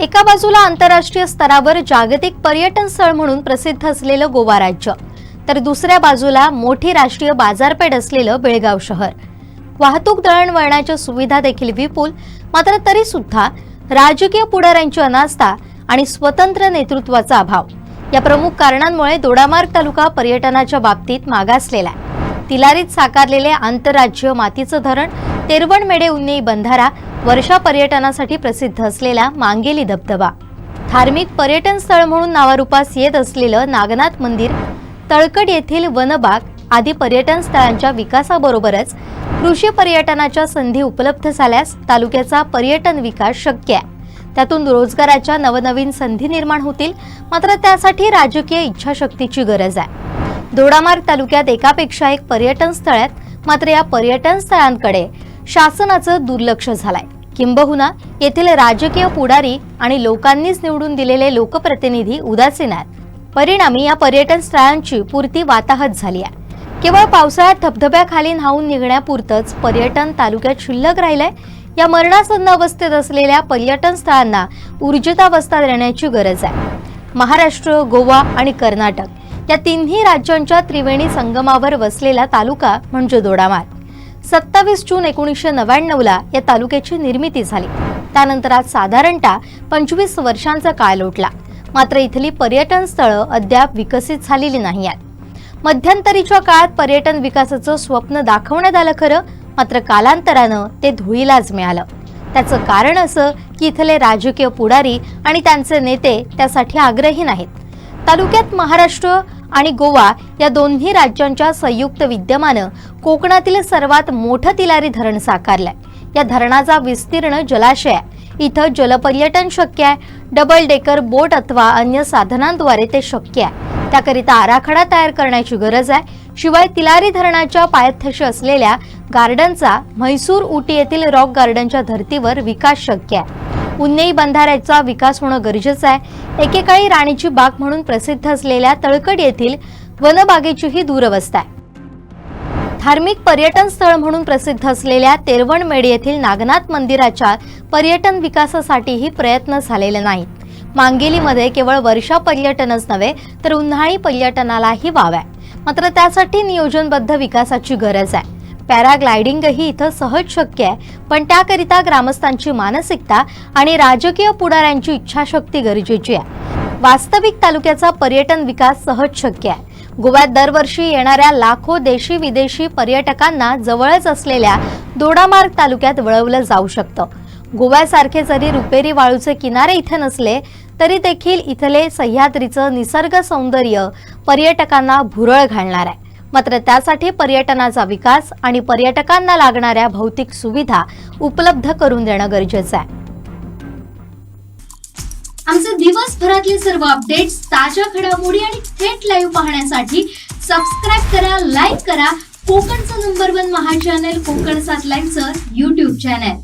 एका बाजूला आंतरराष्ट्रीय स्तरावर जागतिक पर्यटन स्थळ म्हणून प्रसिद्ध असलेलं गोवा राज्य तर दुसऱ्या बाजूला मोठी राष्ट्रीय बाजारपेठ असलेलं बेळगाव शहर. वाहतूक दळणवळणाच्या सुविधा देखील विपुल मात्र तरी सुद्धा राजकीय पुढाऱ्यांची अनास्था आणि स्वतंत्र नेतृत्वाचा अभाव. या प्रमुख कारणांमुळे दोडामार्ग तालुका पर्यटनाच्या बाबतीत मागासलेला आहे. तिलारीत साकारलेले आंतरराज्य मातीचं धरण तेरवण मेढे उन्नेई बंधारा वर्षा पर्यटनासाठी प्रसिद्ध असलेला मांगेली धबधबा. धार्मिक पर्यटन स्थळ म्हणून नावारूपास येत असलेलं नागनाथ मंदिर तळकड येथील वनबाग आदी पर्यटन स्थळांच्या विकासाबरोबरच कृषी पर्यटनाच्या संधी उपलब्ध झाल्यास तालुक्याचा पर्यटन विकास शक्य आहे. त्यातून रोजगाराच्या नवनवीन संधी निर्माण होतील मात्र त्यासाठी राजकीय इच्छाशक्तीची गरज आहे. दोडामार्ग तालुक्यात एकापेक्षा एक पर्यटन स्थळ आहेत मात्र या पर्यटन स्थळांकडे शासनाचं दुर्लक्ष झालंय. किंबहुना येथील राजकीय पुढारी आणि लोकांनीच निवडून दिलेले लोकप्रतिनिधी उदासीन आहेत. परिणामी या पर्यटन स्थळांची पूर्ती वाताहत झाली आहे. केवळ पावसाळ्यात धबधब्याखाली न्हावून निघण्यापुरतंच पर्यटन तालुक्यात शिल्लक राहिलंय. या मरणासन्न अवस्थेत असलेल्या पर्यटन स्थळांना ऊर्जितावस्था देण्याची गरज आहे. महाराष्ट्र गोवा आणि कर्नाटक या तिन्ही राज्यांच्या त्रिवेणी संगमावर वसलेला तालुका म्हणजे दोडामार्ग. सत्तावीस जून एकोणीसशे नव्याण्णवला या तालुक्याची निर्मिती झाली. त्यानंतर आज साधारणतः पंचवीस वर्षांचा काळ लोटला. मात्र इथली पर्यटन स्थळं अद्याप विकसित झालेली नाही आहेत. मध्यंतरीच्या काळात पर्यटन विकासाचं स्वप्न दाखवण्यात आलं खरं मात्र कालांतरानं ते धुळीलाच मिळालं. त्याचं कारण असं की इथले राजकीय पुढारी आणि त्यांचे नेते त्यासाठी आग्रही नाहीत. तालुक्यात महाराष्ट्र आणि गोवा या दोन्ही राज्यांच्या संयुक्त विद्यमानं कोकणातील सर्वात मोठं तिलारी धरण साकारलंय. या धरणाचा विस्तीर्ण जलाशय आहे. इथं जलपर्यटन शक्य आहे. डबल डेकर बोट अथवा अन्य साधनांद्वारे ते शक्य आहे. त्याकरिता आराखडा तयार करण्याची गरज आहे. शिवाय तिलारी धरणाच्या पायथ्याशी असलेल्या गार्डनचा म्हैसूर उटी येथील रॉक गार्डनच्या धर्तीवर विकास शक्य आहे. उन्नेई बंधाऱ्याचा विकास होणं गरजेचं आहे. एकेकाळी राणीची बाग म्हणून प्रसिद्ध असलेल्या तळकड येथील वनबागेचीही दुरवस्था आहे. धार्मिक पर्यटन स्थळ म्हणून प्रसिद्ध असलेल्या तेरवणमेड येथील नागनाथ मंदिराच्या पर्यटन विकासासाठीही प्रयत्न झालेले नाहीत. मांगेलीमध्ये केवळ वर्षा पर्यटनच नव्हे तर उन्हाळी पर्यटनालाही वाव आहे. मात्र त्यासाठी नियोजनबद्ध विकासाची गरज आहे. पॅराग्लायडिंगही इथं सहज शक्य आहे. पण त्याकरिता ग्रामस्थांची मानसिकता आणि राजकीय पुढाऱ्यांची इच्छाशक्ती गरजेची आहे. वास्तविक तालुक्याचा पर्यटन विकास सहज शक्य आहे. गोव्यात दरवर्षी येणाऱ्या लाखो देशी विदेशी पर्यटकांना जवळच असलेल्या दोडामार्ग तालुक्यात वळवलं जाऊ शकतं. गोव्यासारखे जरी रुपेरी वाळूचे किनारे इथे नसले तरी देखील इथले सह्याद्रीचं निसर्ग सौंदर्य पर्यटकांना भुरळ घालणार आहे. मात्र त्यासाठी पर्यटनाचा विकास आणि पर्यटकांना लागणाऱ्या भौतिक सुविधा उपलब्ध करून देणं गरजेचं आहे. आमचे दिवसभरातले सर्व अपडेट्स ताज्या घडामोडी आणि थेट लाईव्ह पाहण्यासाठी सबस्क्राईब करा लाईक करा. कोकणचं नंबर वन महा चॅनल कोकण सात लाईनचं युट्यूब चॅनल